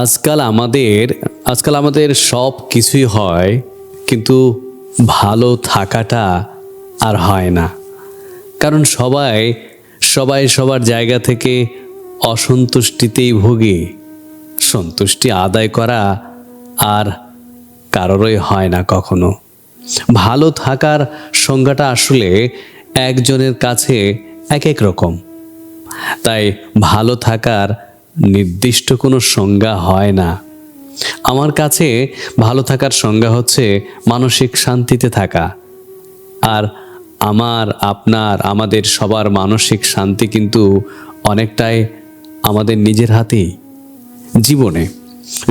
আজকাল আমাদের আজকাল আমাদের সব কিছুই হয়, কিন্তু ভালো থাকাটা আর হয় না। কারণ সবাই সবাই সবার জায়গা থেকে অসন্তুষ্টিতেই ভোগে। সন্তুষ্টি আদায় করা আর কারোরই হয় না কখনো। ভালো থাকার সংজ্ঞাটা আসলে একজনের কাছে এক এক রকম। তাই ভালো থাকার নির্দিষ্ট কোনো সংজ্ঞা হয় না। আমার কাছে ভালো থাকার সংজ্ঞা হচ্ছে মানসিক শান্তিতে থাকা। আর আমার, আপনার, আমাদের সবার মানসিক শান্তি কিন্তু অনেকটাই আমাদের নিজের হাতেই। জীবনে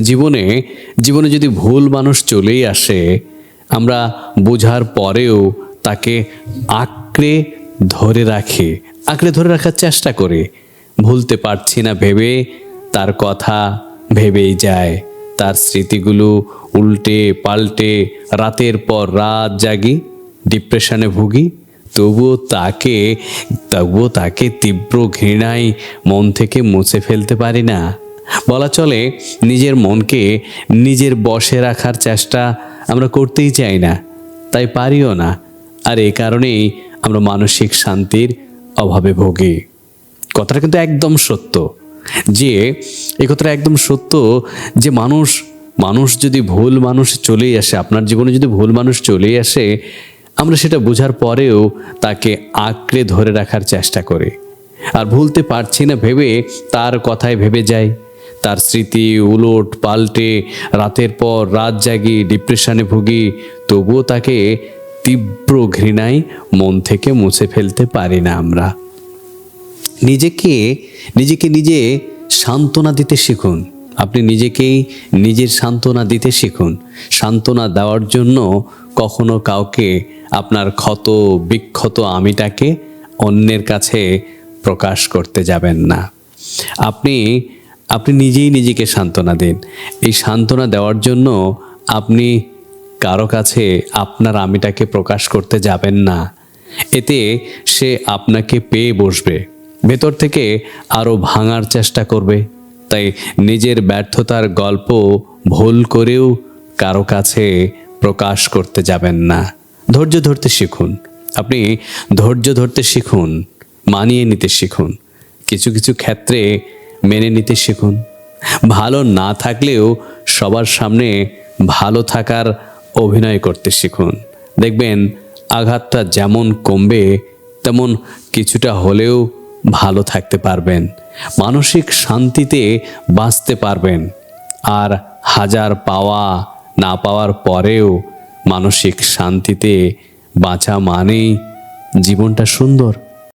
জীবনে জীবনে যদি ভুল মানুষ চলেই আসে, আমরা বোঝার পরেও তাকে আঁকড়ে ধরে রাখি, আঁকড়ে ধরে রাখার চেষ্টা করি। ভুলতে পারছি না ভেবে তার কথা ভেবেই যায়। তার স্মৃতিগুলো উল্টে পাল্টে রাতের পর রাত জাগি, ডিপ্রেশনে ভুগি, তবুও তাকে তবুও তাকে তীব্র ঘৃণায় মন থেকে মুছে ফেলতে পারি না। বলা চলে, নিজের মনকে নিজের বশে রাখার চেষ্টা আমরা করতেই চাই না, তাই পারিও না। আর এ কারণেই আমরা মানসিক শান্তির অভাবে ভোগি। কথাটা কিন্তু একদম সত্য। যে, এই কথাটা একদম সত্য যে মানুষ মানুষ যদি ভুল মানুষ চলেই আসে, আপনার জীবনে যদি ভুল মানুষ চলেই আসে, আমরা সেটা বোঝার পরেও তাকে আঁকড়ে ধরে রাখার চেষ্টা করি। আর ভুলতে পারছি না ভেবে তার কথায় ভেবে যাই। তার স্মৃতি উলট পাল্টে, রাতের পর রাত জাগি, ডিপ্রেশনে ভুগি, তবুও তাকে তীব্র ঘৃণায় মন থেকে মুছে ফেলতে পারি না আমরা। নিজেকে নিজেকে নিজে সান্ত্বনা দিতে শিখুন। আপনি নিজেকেই নিজের সান্ত্বনা দিতে শিখুন। সান্ত্বনা দেওয়ার জন্য কখনো কাউকে আপনার ক্ষত, বিক্ষত আমিটাকে অন্যের কাছে প্রকাশ করতে যাবেন না। আপনি আপনি নিজেই নিজেকে সান্ত্বনা দিন। এই সান্ত্বনা দেওয়ার জন্য আপনি কারও কাছে আপনার আমিটাকে প্রকাশ করতে যাবেন না। এতে সে আপনাকে পেয়ে বসবে। ভেতর থেকে আরও ভাঙার চেষ্টা করবে। তাই নিজের ব্যর্থতার গল্প ভুল করেও কারও কাছে প্রকাশ করতে যাবেন না। ধৈর্য ধরতে শিখুন। আপনি ধৈর্য ধরতে শিখুন, মানিয়ে নিতে শিখুন। কিছু কিছু ক্ষেত্রে মেনে নিতে শিখুন। ভালো না থাকলেও সবার সামনে ভালো থাকার অভিনয় করতে শিখুন। দেখবেন আঘাতটা যেমন কমবে, তেমন কিছুটা হলেও ভালো থাকতে পারবেন, মানসিক শান্তিতে বাঁচতে পারবেন। আর হাজার পাওয়া না পাওয়ার পরেও মানসিক শান্তিতে বাঁচা মানেই জীবনটা সুন্দর।